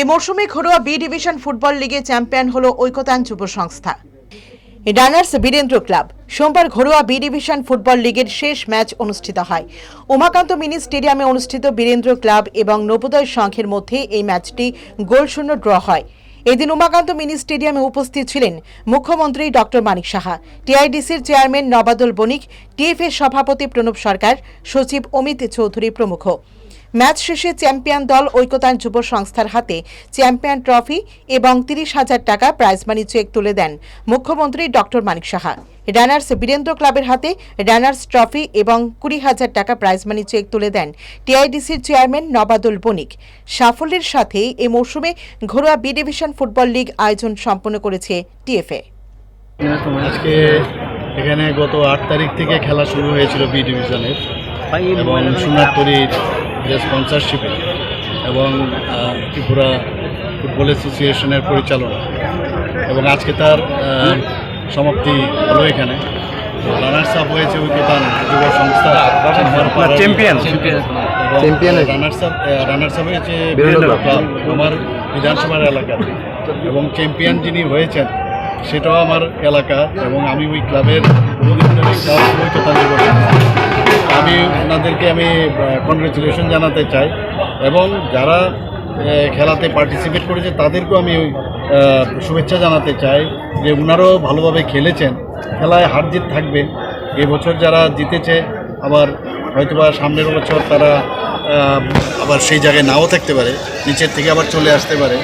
এ মরশুমে ঘরোয়া B division football লিগে চ্যাম্পিয়ন হল ঐকতান যুব সংস্থা। Runners Birendra club. সোমবার ঘরোয়া বি ডিভিশন ফুটবল লিগের শেষ ম্যাচ অনুষ্ঠিত হয়। উমাকান্ত মিনি স্টেডিয়ামে অনুষ্ঠিত বীরেন্দ্র ক্লাব এবং নবোদয় সংঘের মধ্যে এই ম্যাচটি গোলশূন্য ড্র হয়। এদিন উমাকান্ত মিনি স্টেডিয়ামে উপস্থিত ছিলেন মুখ্যমন্ত্রী ডক্টর মানিক সাহা, টিআইডিসির চেয়ারম্যান নবাদুল বণিক টিএফএ সভাপতি প্রণব সরকার, সচিব অমিত চৌধুরী প্রমুখ। ম্যাচ শেষে চ্যাম্পিয়ন দল ঐকতান যুব সংস্থার হাতে চ্যাম্পিয়ন ট্রফি এবং তিরিশ হাজার টাকা প্রাইজ মানি চেক তুলে দেন মুখ্যমন্ত্রী ডক্টর মানিক সাহা। রানার্স বীরেন্দ্র ক্লাবের হাতে রানার্স ট্রফি এবং কুড়ি হাজার টাকা প্রাইজ মানি চেক তুলে দেন টিআইডিসির চেয়ারম্যান নবাদুল বণিক। সাফল্যের সাথে এ মৌসুমে ঘরোয়া বি ডিভিশন ফুটবল লিগ আয়োজন সম্পন্ন করেছে টিএফএ আজকে এখানে গত আট তারিখ থেকে খেলা শুরু হয়েছিল বি ডিভিশনের এবং সোনারতরীর যে স্পন্সরশিপে এবং ত্রিপুরা ফুটবল অ্যাসোসিয়েশনের পরিচালনা। এবং আজকে তার সমাপ্তি হলো এখানে। রানার্স আপ হয়েছে ঐক্যতান যুব সংস্থা champion. Champion runners up runners up হয়েছে ক্লাব আমার বিধানসভার এলাকার এবং চ্যাম্পিয়ন যিনি হয়েছেন সেটাও আমার এলাকা। এবং আমি ওই ক্লাবের বহুদিন ওনাদেরকে আমি কংগ্রেচুলেশন জানাতে চাই। এবং যারা খেলাতে পার্টিসিপেট করেছে, তাদেরকেও আমি শুভেচ্ছা জানাতে চাই যে ওনারাও ভালোভাবে খেলেছেন। খেলায় হার জিত থাকবে। এবছর যারা জিতেছে, আবার হয়তোবা সামনের বছর তারা আবার সেই জায়গায় নাও থাকতে পারে, নিচের থেকে আবার চলে আসতে পারে।